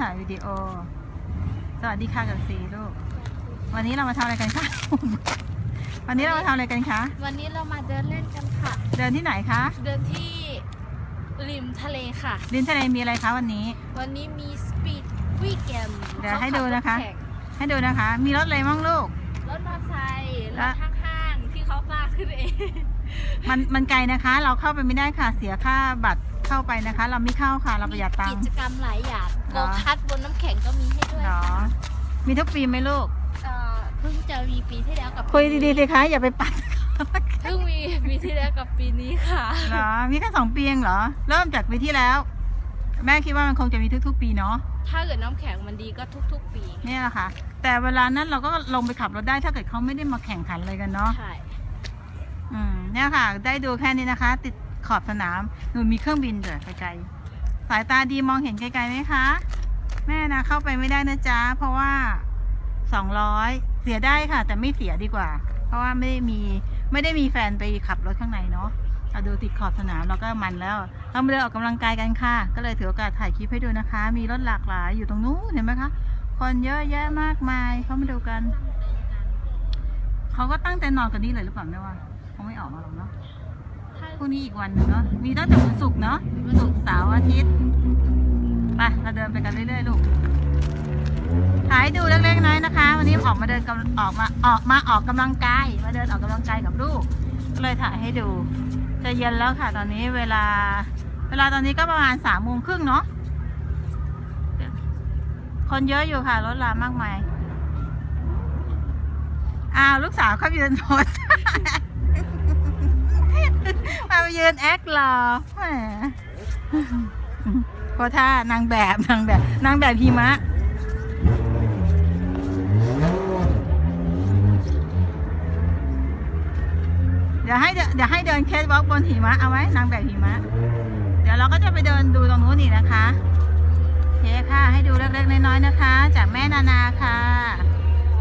ถ่ายวิดีโอ สวัสดีค่ะกับซีลูก วันนี้เรามาทำอะไรกันคะ วันนี้เรามาทำอะไรกันคะ วันนี้เรามาเดินเล่นกันค่ะ เดินที่ไหนคะ เดินที่ริมทะเลค่ะ ริมทะเลมีอะไรคะวันนี้ วันนี้มีสปีดวีแกนเดี๋ยวให้ดูนะคะ ให้ดูนะคะ มีรถอะไรบ้างลูก รถมอเตอร์ไซค์รและถข้างๆที่เขาสร้างขึ้นเอง มันมันไกลนะคะ เราเข้าไปไม่ได้ค่ะ เสียค่าบัตร เข้าไปนะคะ เราไม่เข้าค่ะ เราประหยัดตังกิค์จกรรมหลายอย่างเหโกรอคัทบนน้ำแข็งก็มีให้ด้วยเนาะมีทุกปีไหมลูกเอ่อเพิ่งจะมีปีที่แล้วกับคุยดีๆสิคะอย่าไปปัดเพิ่งมีปีที่แล้วกับปีนี้ค่ะเหรอมีแค่สองปีเองเหรอ เริ่มจากปีที่แล้ว แม่คิดว่ามันคงจะมีทุกๆ ปีเนาะถ้าเกิดน้ำแข็งมันดีก็ทุก ๆ ปีเนี่ยแหละค่ะ แต่เวลานั้นเราก็ลงไปขับรถได้ถ้าเกิดเขาไม่ได้มาแข่งขันอะไรกันเนาะใช่อืมเนี่ยค่ะ ได้ดูแค่นี้นะคะ ติด ขอบสนามหนูมีเครื่องบินเด้อไกลๆสายตาดีมองเห็นไกลๆไหมคะ แม่นะเข้าไปไม่ได้นะจ๊ะ เพราะว่าสองร้อยเสียได้ค่ะ แต่ไม่เสียดีกว่า เพราะว่าไม่ได้มีไม่ได้มีแฟนไปขับรถข้างในเนาะเราดูติดขอบสนามเราก็มันแล้ว เรามาเดินออกกำลังกายกันค่ะ ก็เลยถือโอกาสถ่ายคลิปให้ดูนะคะ มีรถหลากหลายอยู่ตรงนู้นเห็นไหมคะ คนเยอะแยะมากมายเขามาดูกัน เขาก็ตั้งใจนอนกันนี่เลยหรือเปล่าไม่ว่าเขาไม่ออกมาหรอกเนาะ พรุ่งนี้อีกวันหนึ่งเนาะ มีตั้งแต่วันศุกร์เนาะศุกร์เสาร์อาทิตย์ ไป เราเดินไปกันเรื่อยๆลูกถ่ายให้ดูเล็กๆน้อยๆนะคะ วันนี้ออกมาเดินกำออกมาออกมาออกกำลังกาย มาเดินออกกำลังกายกับลูก ก็เลยถ่ายให้ดู จะเย็นแล้วค่ะ ตอนนี้เวลา เวลาตอนนี้ก็ประมาณสามโมงครึ่งเนาะ คนเยอะอยู่ค่ะ รถรามากมาย อ้าวลูกสาวเขายืนโพส มายืนแอครอแหมพสท่านางแบบนางแบบนางแบบหิมะเดี๋ยวให้เดี๋ยวให้เดินเคสวอล์กบนหิมะเอาไว้นางแบบหิมะ เดี๋ยวเราก็จะไปเดินดูตรงนู้นอีกนะคะเคค่ะให้ดูเล็กๆน้อยๆนะคะ จากแม่นานาค่ะ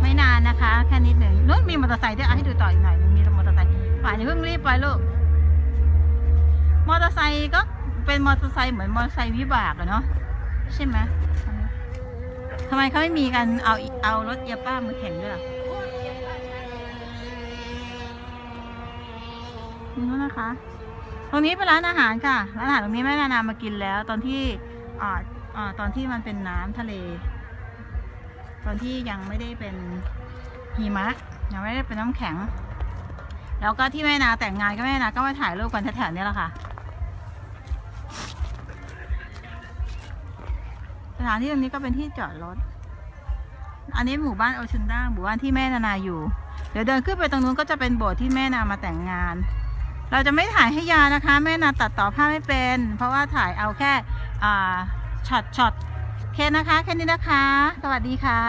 ไม่นานนะคะ แค่นิดหนึ่งนู้นมีมอเตอร์ไซค์ด้วยเอาให้ดูต่ออีกหน่อยมีมอเตอร์ไซค์ป่านอย่าเพิ่งรีบไปลูก มอเตอร์ไซค์ก็เป็นมอเตอร์ไซค์เหมือนมอเตอร์ไซค์วิบากอะเนาะใช่ไหมทำไมเขาไม่มีกันเอาเอารถเอียป้ามาแข่งด้วยล่ะนี่นู้นนะคะ ตรงนี้เป็นร้านอาหารค่ะ ร้านอาหารตรงนี้แม่นานามากินแล้ว ตอนที่อ่าอ่าตอนที่มันเป็นน้ำทะเล ตอนที่ยังไม่ได้เป็นหิมะยังไม่ได้เป็นน้ำแข็ง แล้วก็ที่แม่นาแต่งงานก็แม่นาก็มาถ่ายรูปกันแถวๆนี้แหละค่ะ สถานที่ตรงนี้ก็เป็นที่จอดรถ อันนี้หมู่บ้านโอชุนด้าหมู่บ้านที่แม่นานาอยู่ เดี๋ยวเดินขึ้นไปตรงนู้นก็จะเป็นโบสถ์ที่แม่นามาแต่งงาน เราจะไม่ถ่ายให้ยานะคะ แม่นาตัดต่อภาพไม่เป็น เพราะว่าถ่ายเอาแค่ช็อตช็อตเคนะคะ แค่นี้นะคะ สวัสดีค่ะ